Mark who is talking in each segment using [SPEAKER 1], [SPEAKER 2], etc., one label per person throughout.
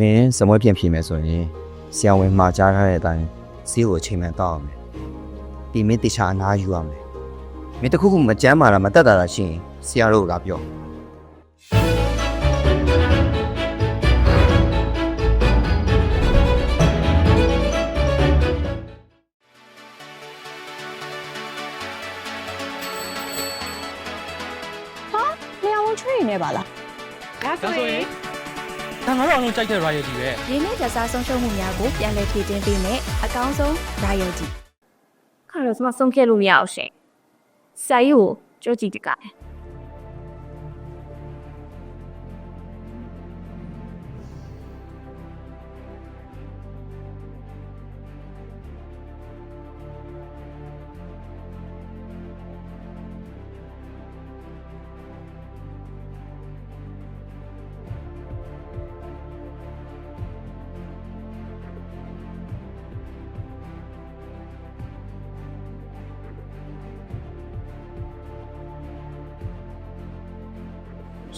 [SPEAKER 1] မင်းစမွဲပြန်ဖြေမယ်ဆိုရင်ဆရာဝန်မှာကြားထားတဲ့အတိုင်းဆေးကိုအချိန်မှန်တောက်အောင်မယ်ဒီမင်းတခြားအနားယူရမယ်မင်းတခုခုမကြမ်းမာတာမတက်တာတာရှိရင်ဆရာတို့ကပြော
[SPEAKER 2] လုံး
[SPEAKER 3] ကြိုက်တဲ့ royalty ပဲ
[SPEAKER 2] ရင်းနှီးကြစားဆုံးရှုံးမှုများကိုပြန်လည်ဖြည့်တင်းပေးမယ်အကောင်းဆုံး royalty ခါတော့စမဆုံးခဲ့လို့မရအောင်ရှင်စာရေးကိုကြောကြည့်တကတယ်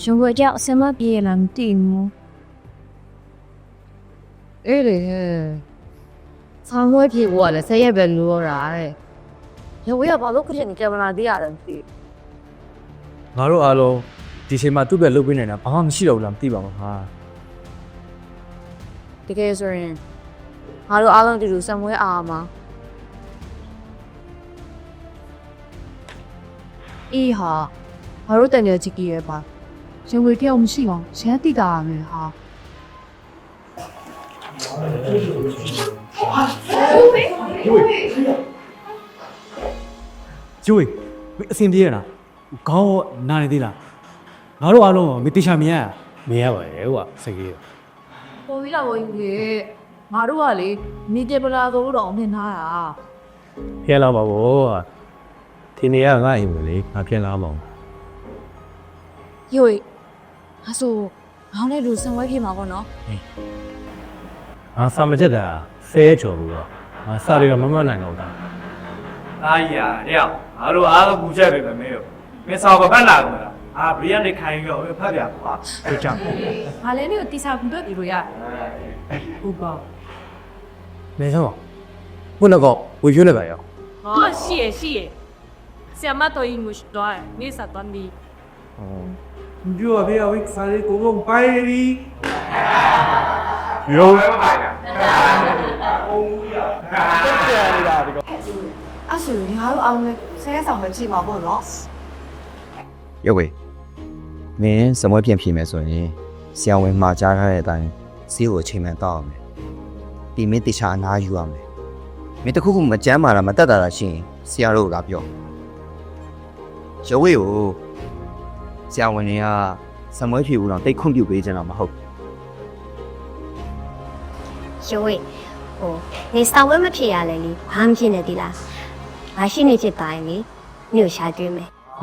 [SPEAKER 2] ရှင်ဝကြောင့်အစမပြေလာမသိဘူး
[SPEAKER 4] အေးလေဆောင်းဝဲပြေဖို့ကလည်းဆက်ရက်ပဲလိုရတာတဲ့ရဝေးကဘာလို့ခရက်နေကြမလားသိရတယ်မသိ
[SPEAKER 3] ငါတို့အားလုံးဒီချိန်မှာသူ့ပဲလုပ်ပေးနေတာဘာမှမရှိတော့ဘူးလားမသိပါဘူးဟာ
[SPEAKER 4] တကယ်ဆိုရင်ငါတို့အားလုံးတူတူဆံမွဲအားမှာအေးဟာငါတို့တန်ရချစ်ကြီးရဲ့ပါ ရှင်ဝေတယောက်မရှိအောင်ရှမ်းတိတာရမယ်ဟာ
[SPEAKER 3] ကျွေးမင်းအစင်ပြေးရလားခေါင်းနာနေသေးလားငါတို့အားလုံးမတေချာမြင်ရ
[SPEAKER 5] မင်းရပါရဲ့ဟိုကစကေး
[SPEAKER 4] ပေါ်ပြီးတော့ဝင်ကြီးငါတို့ကလေမိတေပလာဆိုလို့တော့မြင်ထားတာ
[SPEAKER 5] ဖျက်လာပါဘောဒီနေရငါအိမ်မလေးငါဖျက်လာပါဦး
[SPEAKER 4] ယို့ ဒါဆိုငောင်းတဲ့လူစံဝဲဖြစ်မှာပေါ့နော်
[SPEAKER 5] ငါစာမချက်တာဆဲချော်ဘူးတော့ငါစာတွေကမမှတ်နိုင်တော့တာ
[SPEAKER 6] အားရရအောင်ငါတို့အားလုံးပူချက်ပဲပဲမဲရောမင်းစာကပတ်လာကုန်လားအာဘရီကနေခိုင်းရောဖတ်ပြပါဆိုကြ။
[SPEAKER 4] ဘာလဲနေကိုတိစားဘူးတော့ဒီလိုရ။ဟုတ်ပါ
[SPEAKER 5] မင်းဆောင်ဘုနကောဝေဖြိုးလိုက်ပါရော။
[SPEAKER 7] ဟာရှိရရှိရ။ဆရာမတော်ရင်
[SPEAKER 6] ငိုရှိတော့နေစားတော့ဒီ ဟုတ် ပိုင်ရီရောပဲပိုင်တာ
[SPEAKER 4] အဲ့ဆိုရင်ငါတို့အောင်လဲဆဲဆောင်ပဲချိန်မှာပေါ့နော်
[SPEAKER 1] ရုပ်ဝေမင်းစမွဲပြန်ဖြေမယ်ဆိုရင်ဆရာဝန်မှာကြားထားတဲ့အတိုင်းဆေးကိုအချိန်မှန်တောက်အောင်မယ်ဒီမင်းတခြားအနားယူရမယ်မင်းတခုခုမကြမ်းမာတာမတက်တာတာရှိရင်ဆရာတို့ကပြောရုပ်ဝေကို ဆရာဝန်တွေကစမွဲဖြေဘူးတော့တိတ်ခွင့်ပြုပေးကြတာမဟုတ်ဘူး
[SPEAKER 8] ရိုးဝေးဟိုနေစာဝဲမဖြစ်ရလဲလေဘာမှဖြစ်နေသေးလားငါရှိနေချစ်တိုင်းလေမြို့ရှာတွေ့မယ်
[SPEAKER 2] ဟ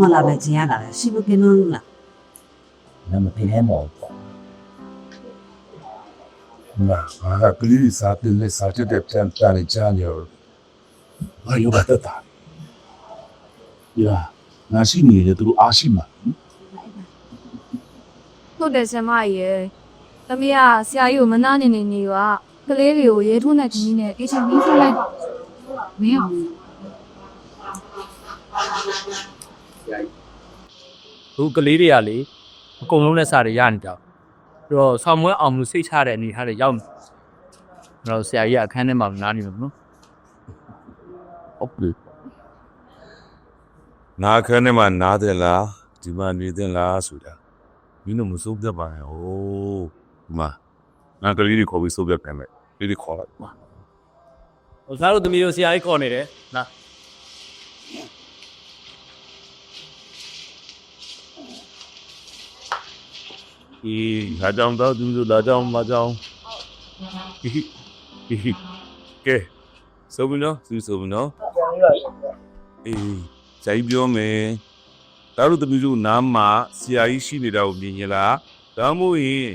[SPEAKER 9] မလာပဲကျင်ရတာလေရှင်မကင်းလို့လားနမပြင်းမောပေါ့နာဟာကလေး
[SPEAKER 5] စားတ
[SPEAKER 10] င်လေးစားချက်တဲ့ပြန်တာနေချာညောဘာယူပါတတ်တာညာငါရှိနေတယ်သူတို့အားရှိမှာ
[SPEAKER 2] ဟုတ်တယ်ဆရာမရေသမီးကဆရာကြီးကိုမနာနေနေနေကကလေးတွေကိုရေထိုးနေကြီးနဲ့အချင်းကြီးဆက်လိုက်မင်းအောင်
[SPEAKER 6] သူကလေးတွေကလေအကုန်လုံးလက်စားတွေရနေကြပြီးတော့ဆောင်းမွေးအောင်လို့စိတ်ချတဲ့အနေထားတွေရောက်နေအဲ့တော့ဆရာကြီးကအခန်းထဲမှာနားနေမှာမနော်
[SPEAKER 10] ဟုတ်ပြီနာခနဲ့မှနားတယ်လားဒီမှာနေတဲ့လားဆိုတာမင်းတို့မစိုးပြတ်ပါနဲ့ဟိုးဒီမှာငါကလေးတွေခေါ်ပြီးစိုးပြတ်ပြန်မယ်လေးတွေခေါ်လိုက်
[SPEAKER 6] ဟိုစားတို့သမီးတို့ဆရာကြီးခေါ်နေတယ်လား
[SPEAKER 10] အေးငါကြောင့်တော့သူတို့လာကြောင်းမကြောင်းဟိဟိဟိကဲစိုးပြီနော်သူစိုးပြီနော်အေးဇာကြီးပြောမယ်တားတို့တမီးတို့နားမှာဆရာကြီးရှိနေတာကိုမြင်ရလားဒါမှမဟုတ်ရင်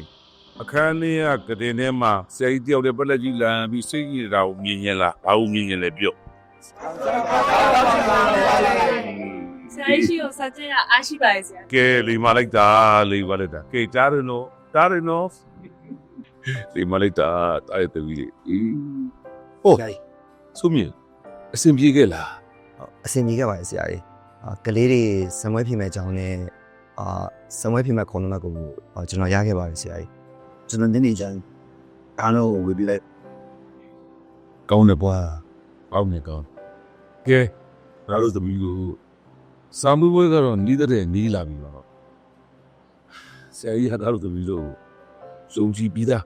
[SPEAKER 10] အခန်းလေးကကတင်ထဲမှာဆရာကြီးတယောက်တည်းပလက်ကြီးလမ်းပြီးစိတ်ကြီးနေတာကိုမြင်ရလားဘာလို့မြင်ရလဲပြော
[SPEAKER 7] ဆရာကြီးရှိကိုစကြင်ရအားရှိပါရဲ့ဆရာ
[SPEAKER 10] ကဲလိမလိုက်တာလိမလိုက်တာကဲကြားရနော်ကြားရနော်လိမလိုက်တာတာရတဲ့ဝီလေးအေးဟုတ်
[SPEAKER 1] ဆရာကြီး
[SPEAKER 10] ဆုမြင်အဆင်ပြေခဲ့လား
[SPEAKER 1] အဆင်ပြေခဲ့ပါတယ်ဆရာကြီးအာကလေးတွေစမွဲဖြစ်မဲ့အကြောင်းနဲ့အာစမွဲဖြစ်မဲ့ခုံလုံးကိုအာကျွန်တော်ရခဲ့ပါတယ်ဆရာကြီးကျွန်တော်နေ့နေ့ကျန်အားလုံးကိုဝေပြီးလိုက်
[SPEAKER 10] ကောင်းတယ်ပွာကောင်းတယ်ကောင်းကဲဒါလို့သမီးကို စာမှုဘွဲကတော့နီးတဲ့နီးလာပြီပါဆရာကြီးဟာဒါလို့သမီးတို့စုံကြည့်ပြီးသား